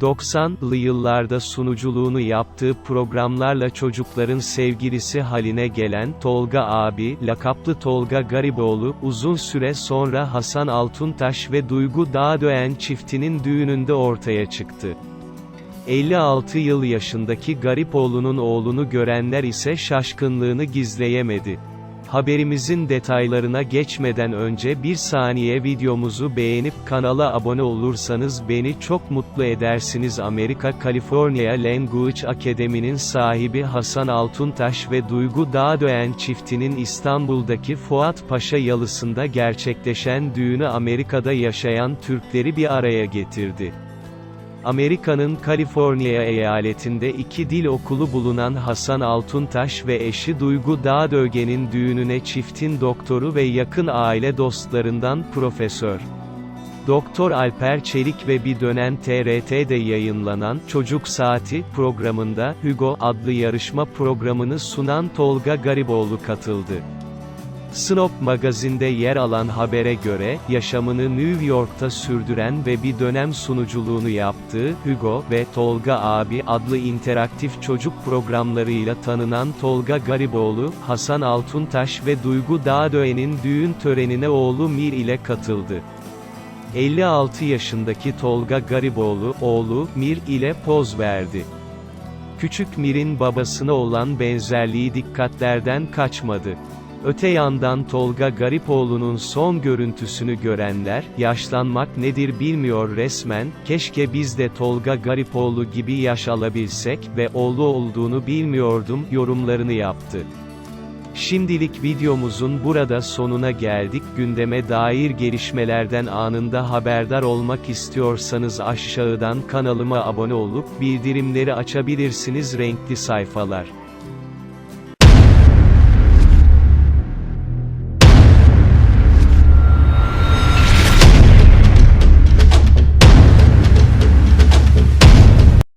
90'lı yıllarda sunuculuğunu yaptığı programlarla çocukların sevgilisi haline gelen Tolga abi, lakaplı Tolga Gariboğlu, uzun süre sonra Hasan Altuntaş ve Duygu Dağdöğen çiftinin düğününde ortaya çıktı. 56 yıl yaşındaki Garipoğlu'nun oğlunu görenler ise şaşkınlığını gizleyemedi. Haberimizin detaylarına geçmeden önce bir saniye videomuzu beğenip kanala abone olursanız beni çok mutlu edersiniz. Amerika California Language Academy'nin sahibi Hasan Altuntaş ve Duygu Dağdöğen çiftinin İstanbul'daki Fuat Paşa Yalısı'nda gerçekleşen düğünü Amerika'da yaşayan Türkleri bir araya getirdi. Amerika'nın Kaliforniya eyaletinde iki dil okulu bulunan Hasan Altuntaş ve eşi Duygu Dağdöge'nin düğününe çiftin doktoru ve yakın aile dostlarından Profesör. Doktor Alper Çelik ve bir dönem TRT'de yayınlanan Çocuk Saati programında Hugo adlı yarışma programını sunan Tolga Gariboğlu katıldı. Snop magazinde yer alan habere göre, yaşamını New York'ta sürdüren ve bir dönem sunuculuğunu yaptığı, Hugo ve Tolga Abi adlı interaktif çocuk programlarıyla tanınan Tolga Gariboğlu, Hasan Altuntaş ve Duygu Dağdöğen'in düğün törenine oğlu Mir ile katıldı. 56 yaşındaki Tolga Gariboğlu, oğlu, Mir ile poz verdi. Küçük Mir'in babasına olan benzerliği dikkatlerden kaçmadı. Öte yandan Tolga Garipoğlu'nun son görüntüsünü görenler, yaşlanmak nedir bilmiyor resmen, keşke biz de Tolga Garipoğlu gibi yaş alabilsek ve oğlu olduğunu bilmiyordum yorumlarını yaptı. Şimdilik videomuzun burada sonuna geldik. Gündeme dair gelişmelerden anında haberdar olmak istiyorsanız aşağıdan kanalıma abone olup bildirimleri açabilirsiniz renkli sayfalar.